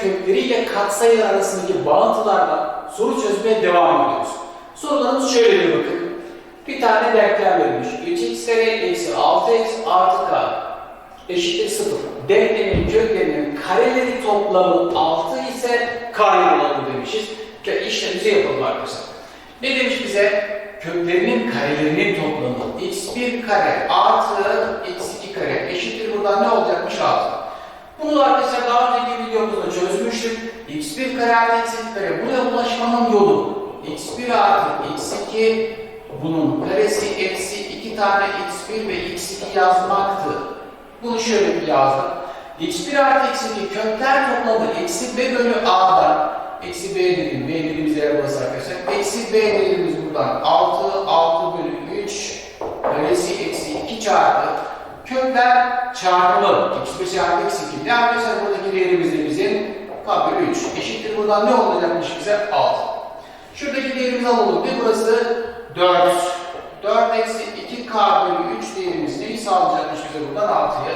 kökleriyle katsayılar arasındaki bağıntılarla soru çözmeye devam ediyoruz. Sorularımız şöyle bir bakın. Bir tane denklem verilmiş. 3x kare eksi 6x artı k eşittir 0. Denklemin köklerinin kareleri toplamı 6 ise k'yı bulalım demişiz. İşlemimizi yapalım arkadaşlar. Ne demiş bize? Köklerinin karelerinin toplamı x1 kare artı x2 kare eşittir buradan ne olacakmış 6. Bunu arkadaşlar daha önceki videomuzda çözmüştük. x1 kare artı x2 kare buraya ulaşmanın yolu x1 artı x2 bunun karesi eksi 2 tane x1 ve x2 yazmaktı. Bunu şöyle bir yazdım. x1 artı x2 kökler toplamı eksi b bölü a'dan eksi b dedim. b dediğimiz yer burası arkadaşlar. Eksi b dediğimiz buradan 6, 6 bölü 3 karesi eksi 2 çarpı kökler çarpımı x1 çarpı x2. Ne arkadaşlar buradaki değerimiz de bizim k bölü 3. Eşittir buradan ne olacakmış bize? 6. Şuradaki değerimizi alalım. Ne burası? 4. 4 eksi 2k bölü 3 değerimiz neyi sağlayacakmış bize buradan 6'ya?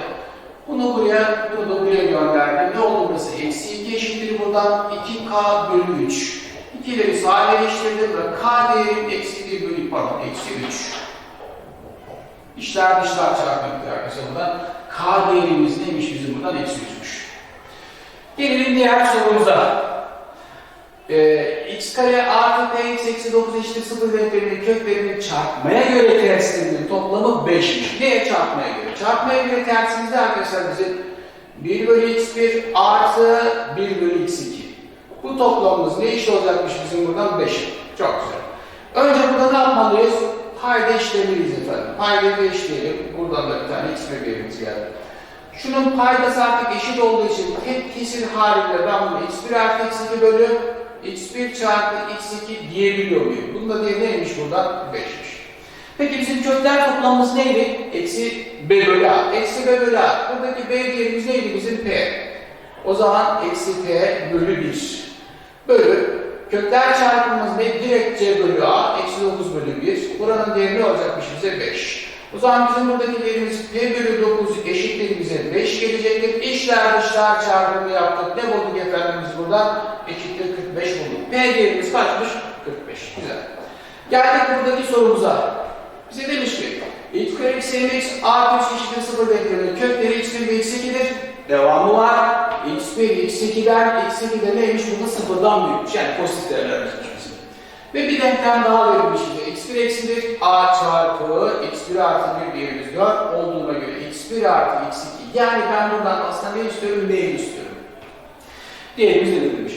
Bunu buraya, bunu da buraya gönderdim. Ne oldu burası? Eksi 2 eşittir buradan 2k bölü 3. 2'leri sadeleştirdim ve k değerim eksi 1 bölü pardon eksi 3. İşler dışlar çarpımı arkadaşlar buradan. K değerimiz neymiş bizim buradan? Eksi 3'müş. Gelelim diğer sorumuza. Ee, x kare artı px eksi 9 eşittir 0 denkleminin köklerinin çarpmaya göre tersinin toplamı 5'miş. Neye çarpmaya göre? Çarpmaya göre tersimizde arkadaşlar bizim 1 bölü x1 artı 1 bölü x2. Bu toplamımız ne eşit olacakmış bizim buradan 5. Çok güzel. Önce burada ne yapmalıyız? Payda işlemeliyiz efendim. Payda işleyelim. Buradan da bir tane x1 değerimiz geldi. Şunun paydası artık eşit olduğu için tek kesir halinde ben bunu x1 artı x2 bölü x1 çarpı x2 diyebiliyor muyum? Bunun da değeri neymiş buradan? 5'miş. Peki bizim kökler toplamımız neydi? Eksi b bölü a. Eksi b bölü a. Buradaki b değerimiz neydi bizim p? O zaman eksi p bölü 1. Bölü kökler çarpımımız ne? Direkt c bölü a. Eksi 9 bölü 1. Buranın değeri ne olacakmış bize? 5. O zaman bizim buradaki değerimiz p bölü 9 eşittir bize 5 gelecektir. İşler dışlar çarpımı yaptık. Ne bulduk efendim biz buradan? Eşittir 45 bulduk. P değerimiz kaçmış? 45. Güzel. Geldik buradaki sorumuza. Bize demiş ki x kare x x artı 3 eşittir 0 denklemin kökleri x1 ve x2'dir. Devamı var. x1 x2'den x2 de neymiş? Burada sıfırdan büyükmüş. Yani pozitif değerlermiş bizim. Ve bir denklem daha verilmiş bize. x1 eksidir a çarpı x1 artı 1 değerimiz 4 olduğuna göre x1 artı x2. Yani ben buradan aslında ne istiyorum? N'yi istiyorum. Değerimiz ne verilmiş.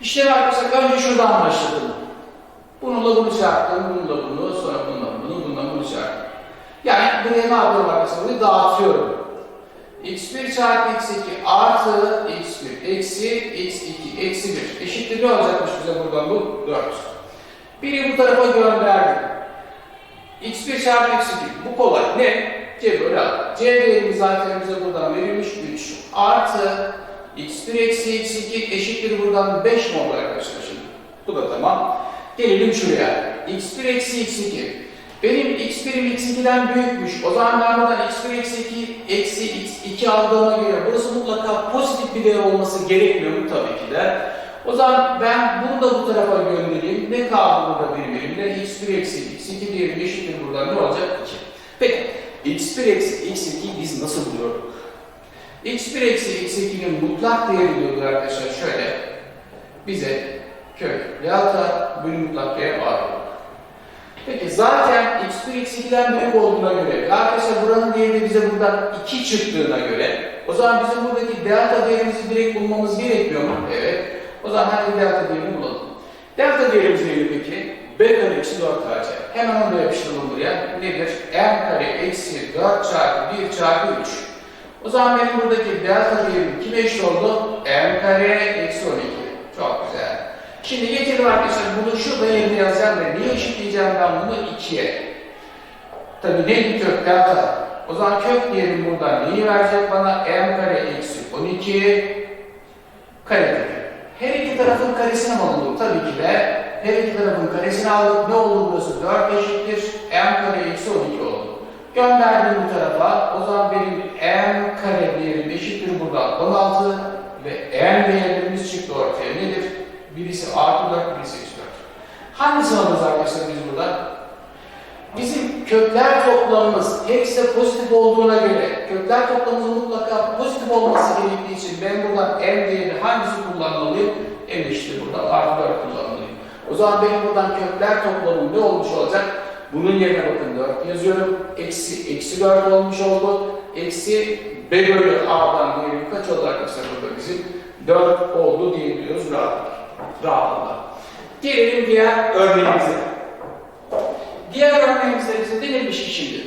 İşlemi arkadaşlar önce şuradan başladım. Bununla bunu çarptım, bununla bunu, sonra bununla bunu, bununla bunu çarptım. Yani buraya ne yapıyorum arkadaşlar? Dağıtıyorum. X1 çarpı x2 artı x1 eksi x2 eksi 1 eşittir ne olacakmış bize buradan bu? 4. Biri bu tarafa gönderdim. x1 çarpı x2 bu kolay. Ne? c bölü a. c değerimiz zaten bize buradan verilmiş 3 artı x1 eksi x2 eşittir buradan 5 mi oldu arkadaşlar şimdi? Bu da tamam. Gelelim şuraya. x1 eksi x2. Benim x1'im x2'den büyükmüş. O zaman ben buradan x1 eksi 2 eksi x2 aldığıma göre burası mutlaka pozitif bir değer olması gerekmiyor mu? Tabii ki de. O zaman ben bunu da bu tarafa göndereyim. Ne kaldı burada elimde? x1 eksi x2 diyelim eşittir buradan ne olacak? 2. Peki x1 eksi x2'yi biz nasıl buluyorduk? x1 eksi x2'nin mutlak değeri diyordu arkadaşlar şöyle. Bize kök delta bölü mutlak değer var. Peki zaten x1 x2'den büyük olduğuna göre arkadaşlar buranın değeri bize buradan 2 çıktığına göre o zaman bizim buradaki delta değerimizi direkt bulmamız gerekmiyor mu? Evet. O zaman hadi delta değerini bulalım. Delta değerimiz neydi peki? b kare eksi 4 ac. Hemen onu da yapıştıralım buraya. Nedir? m kare eksi 4 çarpı 1 çarpı 3. O zaman benim buradaki delta değerim kime eşit oldu? m kare eksi 12. Çok güzel. Şimdi getirin arkadaşlar bunu şurada yerine yazacağım ve niye eşitleyeceğim ben bunu 2'ye? Tabii ne kök delta. O zaman kök diyelim buradan neyi verecek bana? m kare eksi 12 kare. Her iki tarafın karesini alalım? Tabii ki de her iki tarafın karesini aldık. Ne oldu burası? 4 eşittir. m kare eksi 12 oldu. Gönderdim bu tarafa. O zaman benim m kare değerim eşittir buradan 16 ve m değerlerimiz çıktı ortaya. Nedir? Birisi artı 4, birisi eksi 4. Hangisini alırız arkadaşlar biz burada? Bizim kökler toplamımız eksi pozitif olduğuna göre kökler toplamımızın mutlaka pozitif olması gerektiği için ben buradan m değerini hangisi kullanmalıyım? m eşittir burada artı 4 kullanmalıyım. O zaman benim buradan kökler toplamım ne olmuş olacak? Bunun yerine bakın 4 yazıyorum. Eksi, eksi 4 olmuş oldu. Eksi b bölü a'dan diyelim kaç oldu arkadaşlar burada bizim? 4 oldu diyebiliyoruz rahat, rahatlıkla. Gelelim diğer örneğimize. Diğer örneğimizde bize denilmiş ki şimdi.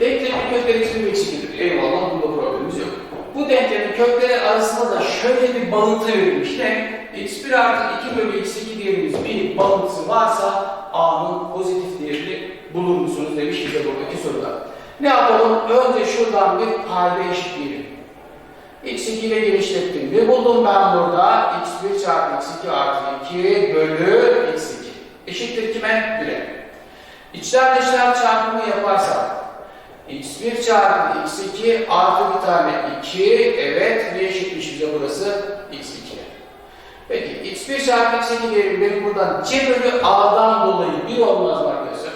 Denklemin kökleri için eksikidir. Eyvallah bunda problemimiz yok. Bu denklemin kökleri arasında da şöyle bir bağıntı verilmiş. Ne? x1 artı 2 bölü x2 diyebiliriz bir bağıntısı varsa a'nın pozitif değerini bulur musunuz demiş bize buradaki soruda. Ne yapalım? Önce şuradan bir payda eşitleyelim. X2 ile genişlettim. Ne buldum ben burada? x1 çarpı x2 artı 2 bölü x2. Eşittir kime? 1'e. İçler dışlar çarpımı yaparsam x1 çarpı x2 artı bir tane 2 evet ne eşitmiş bize burası? x2. Peki x1 çarpı x2 diyelim benim buradan c bölü a'dan dolayı 1 olmaz mı arkadaşlar?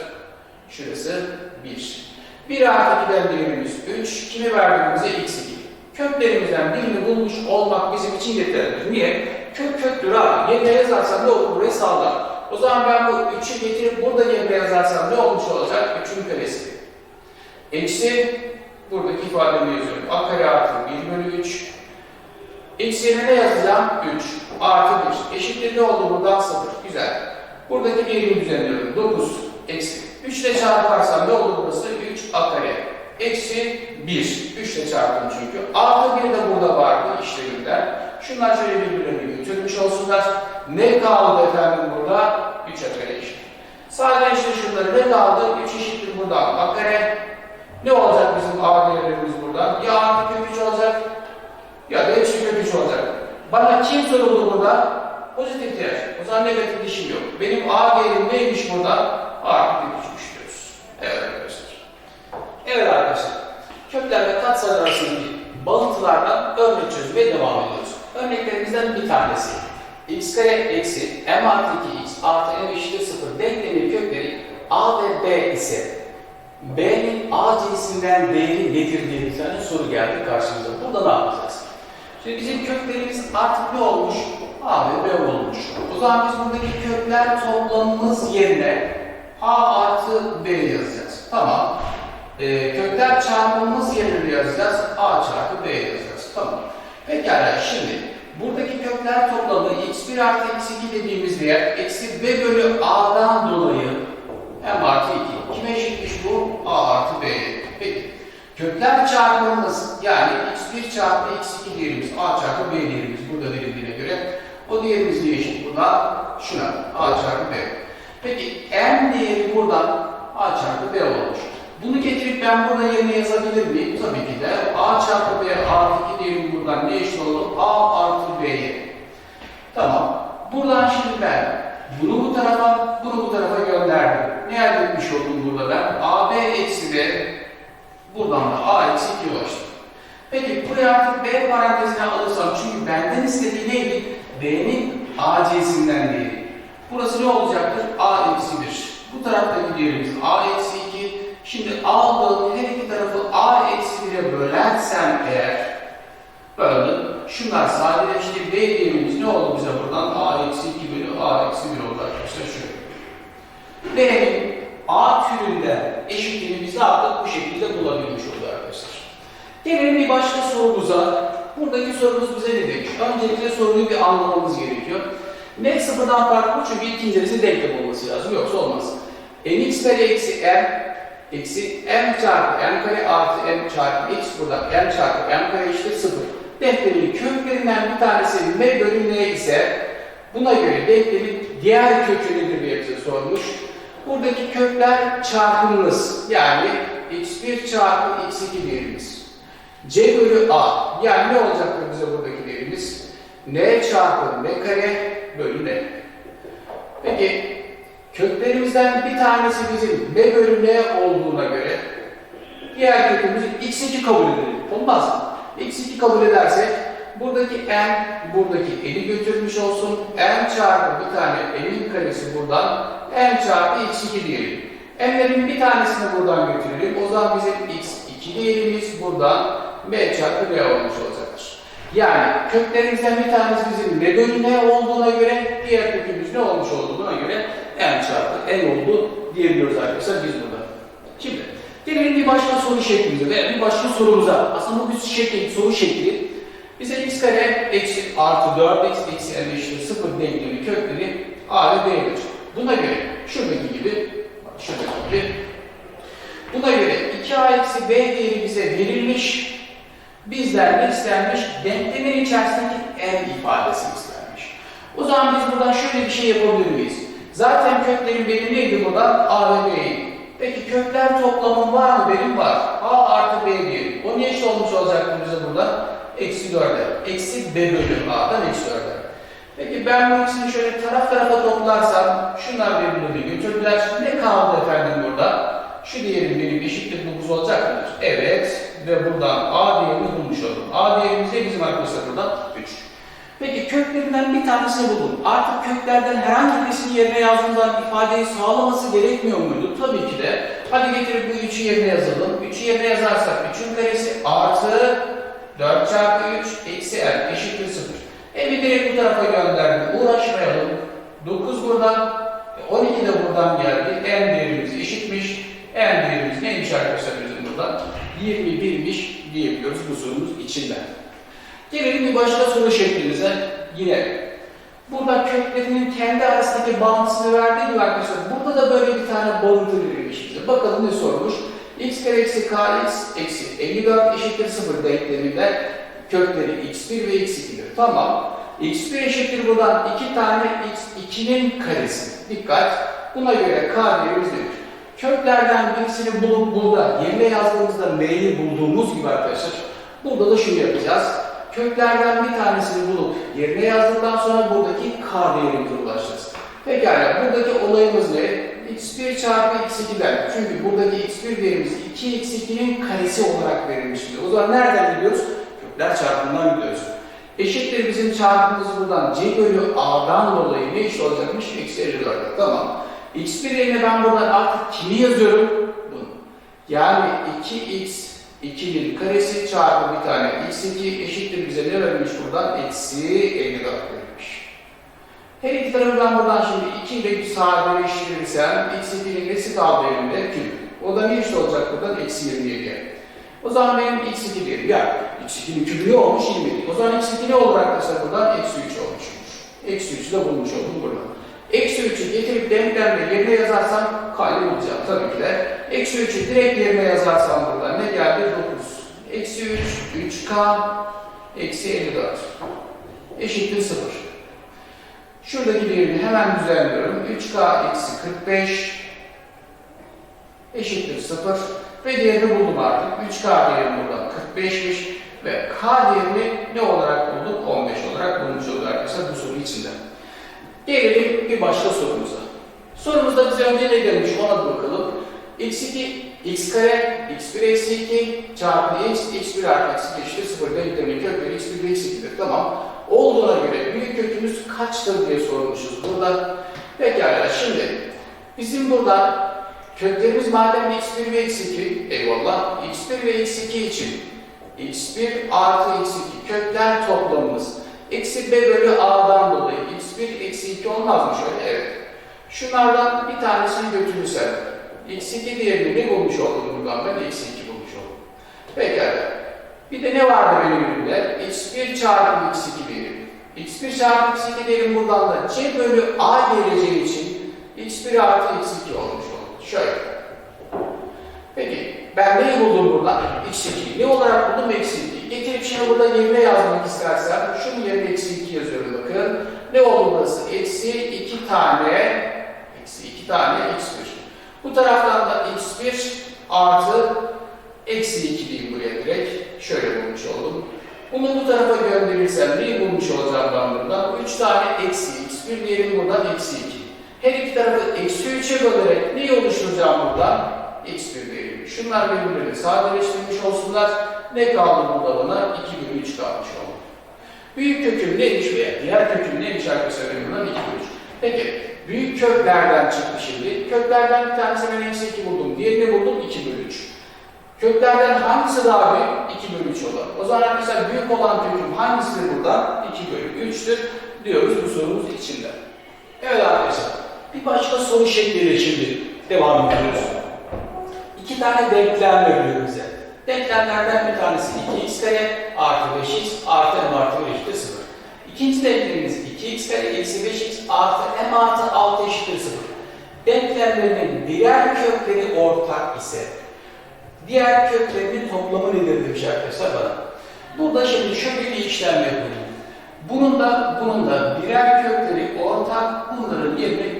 Şurası 1. 1 artı 2'den değerimiz 3. Kimi verdik bize? x2. Köklerimizden birini bulmuş olmak bizim için yeterlidir. Niye? Kök köktür abi. Yerine yazarsam ne olur? Burayı sağlar. O zaman ben bu 3'ü getirip burada yerine yazarsam ne olmuş olacak? 3'ün karesi. Eksi buradaki ifademi yazıyorum. A kare artı 1 bölü 3. X yerine ne yazacağım? 3 artı 1. Eşittir ne oldu buradan? 0. Güzel. Buradaki birimi düzenliyorum. 9 eksi. 3 ile çarparsam ne olur burası? 3 A kare. Eksi 1. 3 ile çarptım çünkü. Artı 1 de burada vardı işlemimden. Şunlar şöyle birbirlerini götürmüş olsunlar. Ne kaldı efendim burada? 3 A kare eşit. Sadece işte şunları ne kaldı? 3 eşittir buradan A kare. Ne olacak bizim A değerlerimiz buradan? Ya artı kök 3 olacak ya da eksi kök 3 olacak. Bana kim soruldu burada? Pozitif değer. O zaman negatif dişim yok. Benim A değerim neymiş burada? Artı kök 3'müş diyoruz. Evet. Evet arkadaşlar. Kökler ve katsayılar arasındaki bağıntılardan örnek çözmeye devam ediyoruz. Örneklerimizden bir tanesi. x kare eksi m artı 2x artı m eşittir 0 denklemin kökleri a ve b ise b'nin a cinsinden değeri nedir diye bir tane soru geldi karşımıza. Burada ne yapacağız? Şimdi bizim köklerimiz artık ne olmuş? A ve B olmuş. O zaman biz buradaki kökler toplamımız yerine A artı B yazacağız. Tamam. Ee, kökler çarpımımız yerine yazacağız. A çarpı B yazacağız. Tamam. Pekala şimdi buradaki kökler toplamı x1 artı x2 dediğimiz değer eksi b bölü a'dan dolayı m artı 2. Kime eşitmiş bu? a artı b'ye. Peki. Kökler çarpımımız yani x1 çarpı x2 değerimiz a çarpı b değerimiz burada verildiğine göre o değerimiz ne eşit burada? Şuna a çarpı b. Peki m değeri buradan a çarpı b olmuş. Bunu getirip ben burada yerine yazabilir miyim? Tabii ki de a çarpı b artı 2 değerim buradan ne eşit olur? a artı b'ye. Tamam. Buradan şimdi ben bunu bu tarafa, bunu bu tarafa gönderdim. Ne elde etmiş oldum burada ben? ab eksi b Buradan da a eksi 2 ulaştım. Peki buraya artık b parantezine alırsam çünkü benden istediği neydi? b'nin ac'sinden değeri. Burası ne olacaktır? a eksi 1. Bu taraftaki değerimiz a eksi 2. Şimdi aldığım her iki tarafı a eksi 1'e bölersem eğer böldüm. Şunlar sadeleşti. B değerimiz ne oldu bize buradan? a eksi 2 bölü a eksi 1 oldu arkadaşlar şöyle. B'nin A türünden eşitliğini biz ne yaptık? Bu şekilde bulabilmiş olduk arkadaşlar. Gelelim bir başka sorumuza. Buradaki sorumuz bize ne demiş? Öncelikle soruyu bir anlamamız gerekiyor. Net sıfırdan farklı çünkü ikincisi denklem olması lazım. Yoksa olmaz. mx kare eksi m eksi m çarpı m kare artı m çarpı x burada m çarpı m kare eşittir sıfır. Denklemin köklerinden bir tanesi m bölü n ise buna göre denklemin diğer kökü nedir diye bize sormuş. Buradaki kökler çarpımımız yani x1 çarpı x2 değerimiz. c bölü a yani ne olacaktır bize buradaki değerimiz? n çarpı n kare bölü n. Peki köklerimizden bir tanesi bizim n bölü n olduğuna göre diğer kökümüzü x2 kabul edelim. Olmaz mı? x2 kabul edersek Buradaki n, buradaki n'i götürmüş olsun. n çarpı bir tane n'in karesi buradan. n çarpı x2 diyelim. n'lerin bir tanesini buradan götürelim. O zaman bizim x2 değerimiz buradan b çarpı b olmuş olacaktır. Yani köklerimizden bir tanesi bizim ne bölü ne olduğuna göre, diğer kökümüz ne olmuş olduğuna göre n çarpı n oldu diyebiliyoruz arkadaşlar biz burada. Şimdi gelelim bir başka soru şeklimize veya bir başka sorumuza. Aslında bu bir şekil, soru şekli. Bize x kare eksi artı 4x eksi n eşittir 0 denklemi kökleri a ve b'dir. Buna göre şuradaki gibi, şuradaki gibi Buna göre 2a eksi b değeri bize verilmiş. Bizden ne istenmiş? Denklemin içerisindeki n ifadesi istenmiş. O zaman biz buradan şöyle bir şey yapabilir miyiz? Zaten köklerin benim neydi buradan? a ve b'ydi. Peki kökler toplamım var mı? Benim var. a artı b diyelim. O ne eşit olmuş olacaktı bize burada? Eksi 4'e. Eksi b bölü a'dan eksi 4'e. Peki ben bu ikisini şöyle taraf tarafa toplarsam şunlar birbirini götürdüler. Ne kaldı efendim burada? Şu diyelim benim eşittir 9 olacak mıdır? Evet. Ve buradan A değerini bulmuş oldum. A değerimiz de bizim arkadaşlar buradan 3. Peki köklerinden bir tanesini buldum. Artık köklerden herhangi birisini yerine yazdığımdan ifadeyi sağlaması gerekmiyor muydu? Tabii ki de. Hadi getirip bu 3'ü yerine yazalım. 3'ü yerine yazarsak 3'ün karesi artı 4 çarpı 3 eksi n eşittir 0. E bir direkt bu tarafa gönderdim. Uğraşmayalım. 9 buradan, 12 de buradan geldi. n değerimiz eşitmiş. n değerimiz neymiş arkadaşlar bizim buradan? 21'miş diyebiliyoruz bu sorumuz içinden. Gelelim bir başka soru şeklimize. Yine burada köklerinin kendi arasındaki bağıntısını verdiği gibi arkadaşlar burada da böyle bir tane bağıntı verilmiş bize. Bakalım ne sormuş? x kare eksi kx eksi 54 eşittir 0 denkleminde kökleri x1 ve x2'dir. Tamam. x1 eşittir buradan 2 tane x2'nin karesi. Dikkat. Buna göre k değerimiz nedir? Köklerden birisini bulup burada yerine yazdığımızda n'yi bulduğumuz gibi arkadaşlar burada da şunu yapacağız. Köklerden bir tanesini bulup yerine yazdıktan sonra buradaki k değerimize ulaşacağız. Pekala buradaki olayımız ne? x1 çarpı x2'den. Çünkü buradaki x1 değerimiz 2x2'nin karesi olarak verilmiş bize. O zaman nereden biliyoruz? Kökler çarpımından biliyoruz. Eşittir bizim çarpımımız buradan c bölü a'dan dolayı ne iş olacakmış? Eksi 54. Tamam. x1 yerine ben buradan artık kimi yazıyorum? Bunu. Yani 2x 2'nin karesi çarpı bir tane x2 eşittir bize ne vermiş buradan? Eksi 54 verilmiş. Her iki tarafı buradan şimdi 2 ile sadeleştirirsem x2'nin nesi kaldı elimde? Küp. O da ne işte olacak buradan? Eksi 27'ye. O zaman benim x2 değerim. Ya x2'nin küpü ne olmuş? 27. O zaman x2 ne olur arkadaşlar buradan? Eksi 3 olmuşmuş. Eksi 3'ü de bulmuş oldum buradan. Eksi 3'ü getirip denklemle yerine yazarsam kaydı bulacağım tabii ki de. Eksi 3'ü direkt yerine yazarsam buradan ne geldi? 9. Eksi 3, 3k, eksi 54. Eşittir 0. Şuradaki değerini hemen düzenliyorum. 3k eksi 45 eşittir 0. Ve değerini buldum artık. 3k değerim buradan 45'miş. Ve k değerini ne olarak bulduk? 15 olarak bulmuş olduk arkadaşlar bu soru içinde. Gelelim bir başka sorumuza. Sorumuzda bize önce ne demiş ona bakalım. x2, x kare, x1 eksi 2 çarpı x, x1 artı x2 eşittir 0 denklemin kökleri x1 ve x2'dir. Tamam. Olduğuna göre büyük kökümüz kaçtır diye sormuşuz burada. Pekala şimdi bizim burada köklerimiz madem x1 ve x2 eyvallah x1 ve x2 için x1 artı x2 kökler toplamımız eksi b bölü a'dan dolayı x1 eksi 2 olmaz mı şöyle? Evet. Şunlardan bir tanesini götürürsem x2 değerini ne bulmuş oldum buradan ben? Eksi 2 bulmuş oldum. Pekala. Bir de ne vardı benim elimde? x1 çarpı x2 değerim. x1 çarpı x2 değerim buradan da c bölü a geleceği için x1 artı x2 olmuş oldu. Şöyle. Peki ben neyi buldum buradan? x2'yi. Ne olarak buldum? Eksi 2. Getirip şimdi burada yerine yazmak istersem şunun yerine eksi 2 yazıyorum bakın. Ne oldu burası? Eksi 2 tane eksi 2 tane x1. Bu taraftan da x1 artı eksi 2 diyeyim buraya direkt. Şöyle bulmuş oldum. Bunu bu tarafa gönderirsem neyi bulmuş olacağım ben buradan? 3 tane eksi x1 diyelim buradan eksi 2. Her iki tarafı eksi 3'e bölerek neyi oluşturacağım buradan? x1 diyelim. Şunlar birbirlerini sadeleştirmiş olsunlar. Ne kaldı burada bana? 2 bölü 3 kalmış oldu. Büyük köküm neymiş veya diğer köküm neymiş arkadaşlar benim bundan 2 bölü 3. Peki büyük köklerden çıktı şimdi. Köklerden bir tanesi ben eksi 2 buldum. Diğerini buldum 2 bölü 3. Köklerden hangisi daha büyük? 2 bölü 3 olan. O zaman arkadaşlar büyük olan köküm hangisidir buradan? 2 bölü 3'tür diyoruz bu sorumuz içinde. Evet arkadaşlar. Bir başka soru şekliyle şimdi devam ediyoruz. İki tane denklem veriyor bize. Denklemlerden bir tanesi 2x kare artı 5x artı m artı 1 eşittir 0. İkinci denklemimiz 2x kare eksi 5x artı m artı 6 eşittir 0. Denklemlerinin birer kökleri ortak ise diğer köklerinin toplamı nedir demiş arkadaşlar bana. Burada şimdi şöyle bir işlem yapalım. Bunun da bunun da birer kökleri ortak bunların yerine x1 diyelim.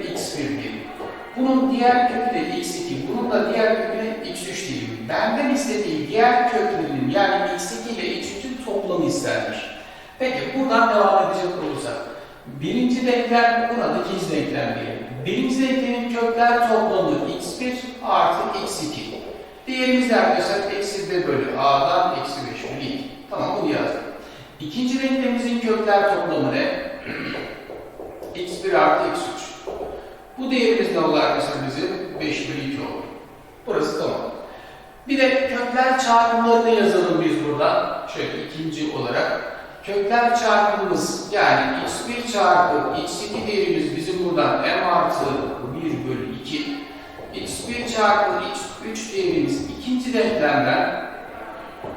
Bunun diğer kökü de x2, bunun da diğer kökü de x3 diyelim. Benden istediği diğer köklerinin yani x2 ile x3'ün toplamı istenmiş. Peki buradan devam edecek olursak. Birinci denklem buna da ikinci denklem diyelim. Birinci denklemin kökler toplamı x1 artı x2. Diğerimiz arkadaşlar eksi 1 bölü a'dan eksi 5 bölü 2. Tamam bunu yazdık. İkinci denklemimizin kökler toplamı ne? x1 artı x3. Bu değerimiz ne oldu arkadaşlar bizim? 5 bölü 2 oldu. Burası tamam. Bir de kökler çarpımlarını yazalım biz buradan. Şöyle ikinci olarak. Kökler çarpımımız yani x1 çarpı x2 değerimiz bizim buradan m artı 1 bölü 2. x1 çarpı x3 değerimiz ikinci denklemden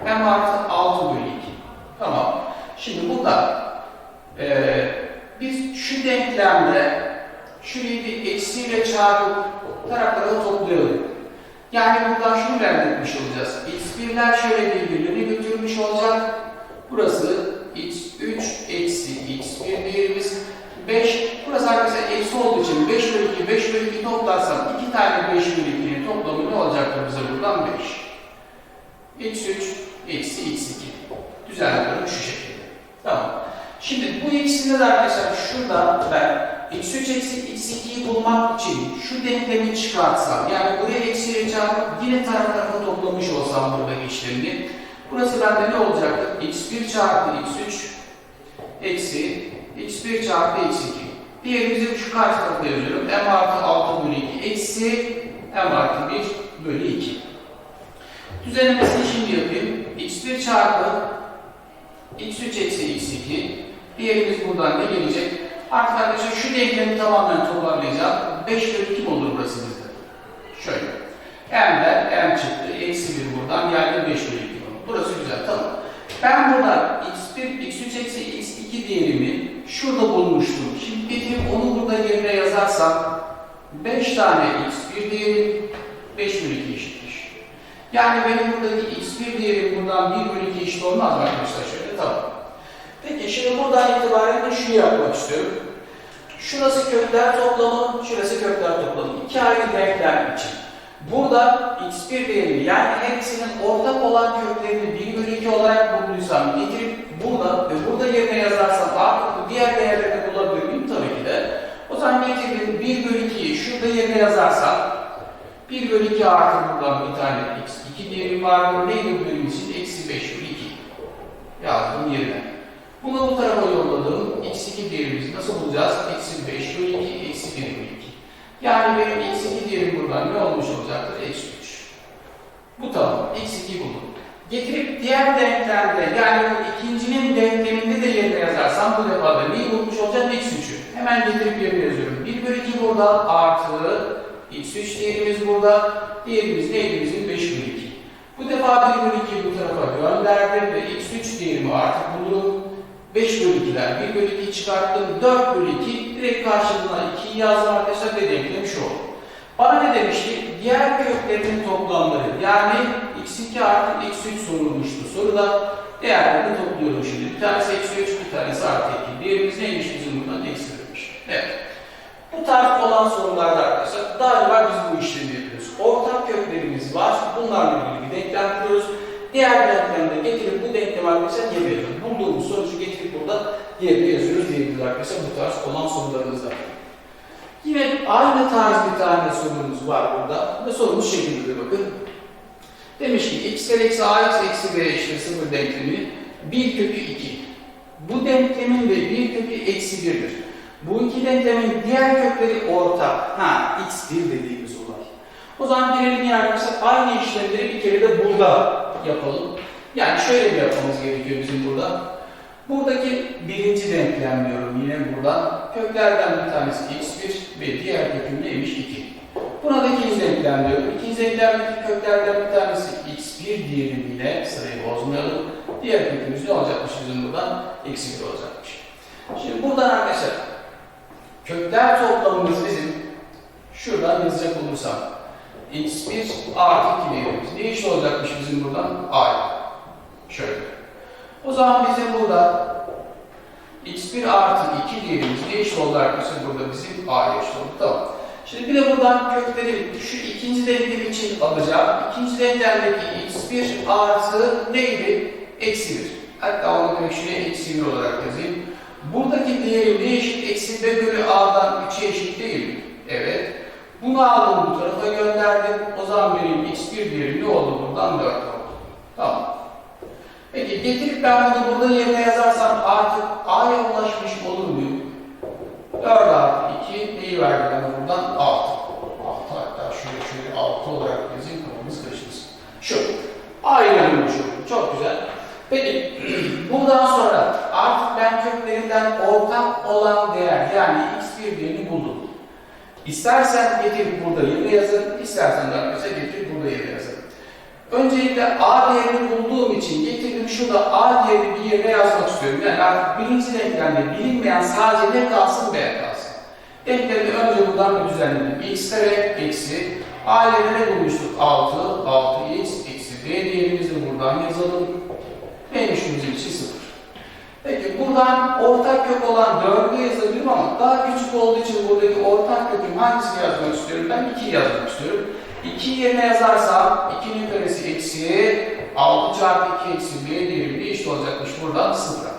m artı 6 bölü 2. Tamam. Şimdi burada eee biz şu denklemde şurayı bir eksiyle çarpıp tarafları toplayalım. Yani buradan şunu elde etmiş olacağız. x1'ler şöyle birbirlerini götürmüş olacak. Burası x3 eksi x1 değerimiz 5. Burası arkadaşlar eksi olduğu için 5 bölü 2, 5 bölü 2 toplarsam 2 tane 5 bölü 2'nin toplamı ne olacaktır bize buradan 5. x3 eksi x2. Düzenliyorum şu şekilde. Tamam. Şimdi bu ikisini de arkadaşlar şurada ben x3 eksi x2'yi bulmak için şu denklemi çıkartsam, yani buraya eksiyle çarpıp yine taraf tarafa toplamış olsam buradaki işlemini, burası bende ne olacaktır? x1 çarpı x3 eksi x1 çarpı x2. Diğerimizi şu karşı tarafa yazıyorum. m artı 6 bölü 2 eksi m artı 1 bölü 2. Düzenlemesini şimdi yapayım. x1 çarpı x3 eksi x2. Diğerimiz buradan ne gelecek? Artık arkadaşlar şu denklemi tamamen toparlayacağım. 5 bölü 2 mi olur burası bizde? Şöyle. M'den M çıktı. Eksi 1 buradan geldi 5 bölü 2 olur. Burası güzel. Tamam. Ben burada x1, x3 eksi x2 değerimi şurada bulmuştum. Şimdi getirip onu burada yerine yazarsam 5 tane x1 değerim 5 bölü 2 eşittir. Yani benim buradaki x1 değerim buradan 1 bölü 2 eşit olmaz mı arkadaşlar? Şöyle tamam. Peki şimdi buradan itibaren de şunu yapmak istiyorum. Şurası kökler toplamı, şurası kökler toplamı. İki ayrı denklem için. Burada x1 değerini yani hepsinin ortak olan köklerini 1 bölü 2 olarak bulduysam getirip burada ve burada yerine yazarsam artık diğer değerlerini bulabilir miyim? Tabii ki de. O zaman getirdim 1 bölü 2'yi şurada yerine yazarsam 1 bölü 2 artı buradan bir tane x2 değeri var. Neydi bu benim için? Eksi 5 bölü 2. Yazdım yerine. Bunu bu tarafa yolladım. x2 değerimizi nasıl bulacağız? Eksi 5 bölü 2, eksi 1 bölü 2. Yani benim x2 değerim buradan ne olmuş olacaktır? Eksi 3. Bu tamam. x2 buldum. Getirip diğer denklemde yani ikincinin denkleminde de yerine yazarsam bu defa da neyi bulmuş olacağım? x3'ü. Hemen getirip yerine yazıyorum. 1 bölü 2 burada artı x3 değerimiz burada. Diğerimiz neydi bizim? 5 bölü 2. Bu defa 1 bölü 2'yi bu tarafa gönderdim ve x3 değerimi artık bulurum. 5 bölü 2'den 1 bölü 2 çıkarttım. 4 bölü 2 direkt karşılığına 2'yi yazdım arkadaşlar ve denklem şu oldu. Bana ne demişti? Diğer köklerinin toplamları yani x2 artı x3 sorulmuştu. Soruda değerlerini topluyorum şimdi. Bir tanesi eksi 3, bir tanesi artı 2. Diğerimiz neymiş bizim buradan? Eksi 1'miş. Evet. Bu tarz olan sorularda arkadaşlar daima biz bu işlemi yapıyoruz. Ortak köklerimiz var. Bunlarla ilgili bir denklem kuruyoruz. Diğer denklemde getirip denklemi arkadaşlar yazıyoruz. Bulduğumuz sonucu getirip burada yerine yazıyoruz diyebiliriz arkadaşlar bu tarz olan sorularımızda. Yine aynı tarz bir tane sorumuz var burada ve sorumuz şekilde bakın. Demiş ki x kare eksi ax eksi b eşittir 0 denkleminin bir kökü 2. Bu denklemin de bir kökü eksi 1'dir. Bu iki denklemin diğer kökleri ortak. Ha, x1 dediğimiz olay. O zaman gelelim arkadaşlar aynı işlemleri bir kere de burada yapalım. Yani şöyle bir yapmamız gerekiyor bizim burada. Buradaki birinci denklem diyorum yine buradan. Köklerden bir tanesi x1 ve diğer köküm neymiş 2. Buna da ikinci denklem diyorum. İkinci denklemdeki köklerden bir tanesi x1 diyelim yine sırayı bozmayalım. Diğer kökümüz ne olacakmış bizim buradan? Eksi 1 olacakmış. Şimdi buradan arkadaşlar kökler toplamımız bizim şuradan yazacak olursam x1 artı 2 diyelim. Ne iş olacakmış bizim buradan? a. Şöyle. O zaman bizim burada x1 artı 2 diyelim. Ne iş oldu arkadaşlar? Burada bizim a eşit oldu. Tamam. Şimdi bir de buradan kökleri şu ikinci denklem için alacağım. İkinci denklemdeki x1 artı neydi? Eksi 1. Hatta onu direkt şuraya eksi 1 olarak yazayım. Buradaki değeri ne eşit? Eksi b bölü a'dan 3'e eşit değil mi? Evet. Bunu aldım bu tarafa gönderdim. O zaman benim x1 değeri ne oldu buradan? 4 oldu. Tamam. Peki getirip ben bunu burada yerine yazarsam artık a'ya ulaşmış olur muyum? 4 artı 2 neyi verdi bana buradan? 6. 6 hatta şöyle şöyle 6 olarak yazayım kafamız karışmasın. Şu. A'yı bulmuş oldum. Çok güzel. Peki bundan sonra artık ben köklerinden ortak olan değer yani x1 değerini buldum. İstersen getirip burada yerine yazın, istersen de getirip burada yerine yazın. Öncelikle A değerini bulduğum için getirdim şurada A değerini bir yerine yazmak istiyorum. Yani artık birinci denklemde bilinmeyen sadece ne kalsın B kalsın. Denklemi önce buradan bir düzenledim. x kare eksi A ne bulmuştuk? 6, 6x eksi B değerimizi buradan yazalım. Neymiş bizim için 0. Peki buradan ortak kök olan 4'ü yazabilirim ama daha küçük olduğu için buradaki ortak köküm hangisini yazmak istiyorum? Ben 2'yi yazmak istiyorum. 2 yerine yazarsam 2'nin karesi eksi 6 çarpı 2 eksi b ne eşit olacakmış buradan 0.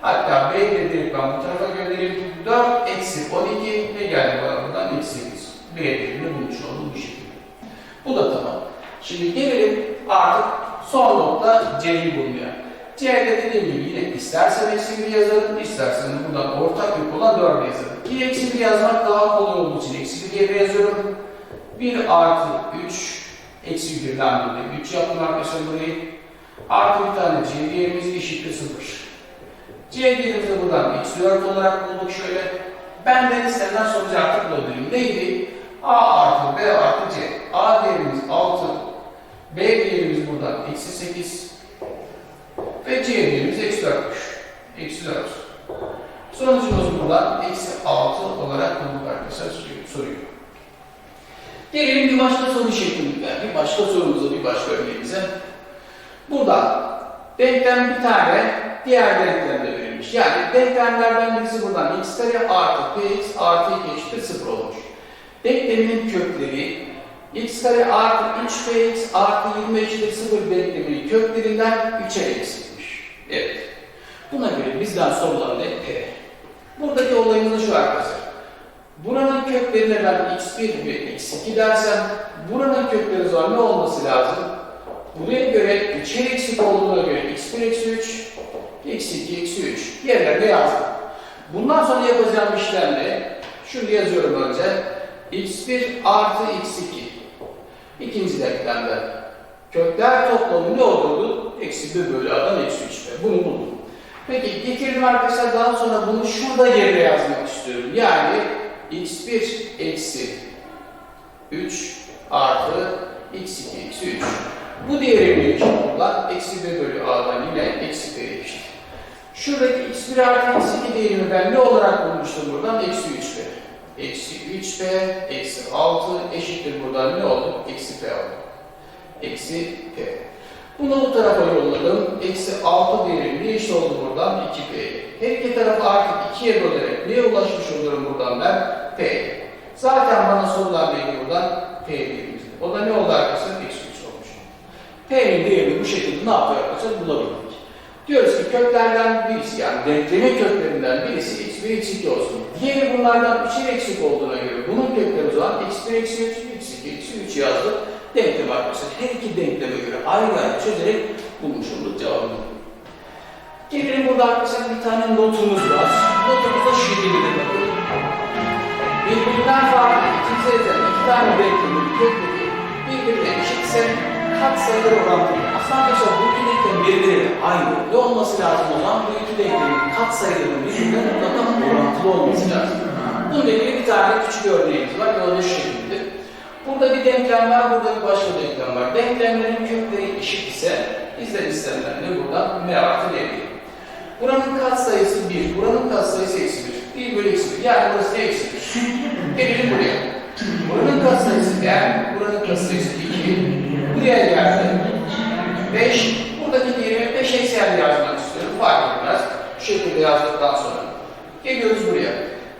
Hatta b değeri ben bu tarafa göndereyim. 4 eksi 12 ne geldi bana buradan? Eksi 8. b değerini bulmuş oldum bu şekilde. Bu da tamam. Şimdi gelelim artık son nokta c'yi bulmaya. C'de dediğim gibi yine istersen eksi 1 yazarım, istersen buradan ortak kök olan 4 yazarım. Yine eksi 1 yazmak daha kolay olduğu için eksi 1 yerine yazıyorum. 1 artı 3 eksi 1'den dolayı 3 yaptım arkadaşlar burayı. Artı bir tane c değerimiz eşittir 0. c değerimizi buradan eksi 4 olarak bulduk şöyle. Benden istenen sonucu artık buldurayım. Neydi? a artı b artı c. a değerimiz 6. b değerimiz buradan eksi 8. Ve c değerimiz eksi 4'müş. Eksi 4. Sonucumuz buradan eksi 6 olarak bulduk arkadaşlar soruyu. Gelelim bir başka soru şeklinde, bir başka sorumuza, bir başka örneğimize. Burada denklem bir tane, diğer denklem de verilmiş. Yani denklemlerden birisi buradan x kare artı px artı 2 eşittir 0 olmuş. Denklemin kökleri x kare artı 3px artı 20 eşittir 0 denkleminin köklerinden 3'e eksilmiş. Evet. Buna göre bizden sorulan? P. Buradaki olayımız şu arkadaşlar. Buranın köklerine ben x1 ve x2 dersem buranın kökleri zaman ne olması lazım? Buraya göre içeri eksik olduğuna göre x1 eksi 3, x2 eksi 3 yerlerine yazdım. Bundan sonra yapacağım işlemle şunu yazıyorum önce x1 artı x2 ikinci denklemde kökler toplamı ne olurdu? Eksi 1 bölü a'dan eksi 3 Bunu buldum. Peki getirdim arkadaşlar daha sonra bunu şurada yerine yazmak istiyorum. Yani x1 eksi 3 artı x2 eksi 3. Bu değerin eşit olan eksi b bölü a'dan yine eksi b eşit. Şuradaki x1 artı x2 değerini ben ne olarak bulmuştum buradan? Eksi 3b. Eksi 3b eksi 6 eşittir buradan ne oldu? Eksi p oldu. Eksi p. Bunu bu tarafa yolladım. Eksi 6 değeri ne eşit oldu buradan? 2p. Her iki tarafı artık 2'ye bölerek neye ulaşmış olurum buradan ben? P. Zaten bana sorular neydi buradan? P değerimizdi. O da ne oldu arkadaşlar? Eksi 3 olmuş. P'nin değerini bu şekilde ne yapıyor arkadaşlar? Bulabildik. Diyoruz ki köklerden birisi yani denkleme köklerinden birisi x1 x2 olsun. Diğeri bunlardan içeri eksik olduğuna göre bunun kökleri o zaman x1 eksi 3, x2 eksi 3 yazdık. Denklem arkadaşlar her iki denkleme göre ayrı ayrı çözerek bulmuş olduk cevabını. Gelelim burada arkadaşlar bir tane notumuz var. Notumuz da şu şekilde bakın. Birbirinden farklı iki sayıdan iki tane denklemin kökleri birbirine eşitse katsayılar orantılı. Aslında arkadaşlar bu iki denklem birbiriyle aynı. Ne olması lazım o zaman? Bu iki denklemin katsayılarının birbirinden mutlaka orantılı olması lazım. Bununla ilgili bir tane küçük örneğimiz var. O da şu şekilde. Burada bir denklem var, burada bir başka denklem var. Denklemlerin kökleri eşit ise izler istemlerini buradan M artı. Buranın katsayısı 1, buranın katsayısı eksi 1. 1 bölü eksi 1. Yani burası da eksi 1. Gelelim buraya. Buranın katsayısı n, buranın katsayısı 2. Buraya geldim. 5. Buradaki değerimi 5 eksi n yazmak istiyorum. Fark etmez. Şu şekilde yazdıktan sonra. Geliyoruz buraya.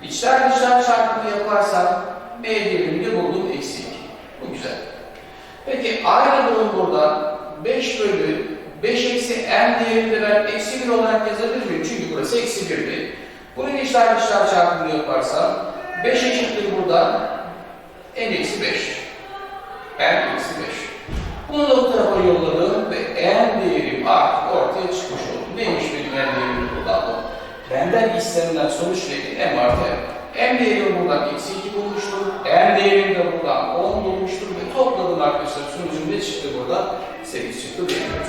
İçler dışlar çarpımı yaparsam b değerini de buldum eksi 2. Bu güzel. Peki durum burada 5 bölü 5 eksi n değerini de ben eksi 1 olarak yazabilir miyim? Çünkü burası eksi 1'di. Bunun içler dışlar çarpımını yaparsam 5 eşittir burada n eksi 5. n eksi 5. Bunu da bu tarafa yolladım ve n değerim artık ortaya çıkmış oldu. Neymiş benim n değerim buradan bu? Benden istenilen sonuç neydi? m artı n. n değerimi buradan eksi 2 bulmuştur. n değerimi de buradan 10 bulmuştur ve topladım arkadaşlar. Sonucum ne çıktı burada? 8 çıktı diyebiliyoruz.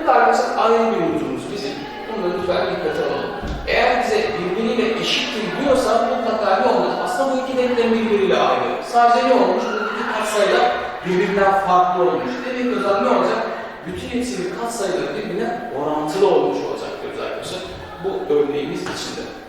Bu da arkadaşlar ayrı bir notumuz bizim. Bunu lütfen dikkate alalım. Eğer bize birbiriyle eşittir diyorsa mutlaka ne olmuş? Aslında bu iki denklem birbiriyle aynı. Sadece ne olmuş? Buradaki katsayılar birbirinden farklı olmuş. Demek o zaman ne olacak? Bütün hepsinin katsayıları birbirine orantılı olmuş olacak diyoruz arkadaşlar. Bu örneğimiz içinde.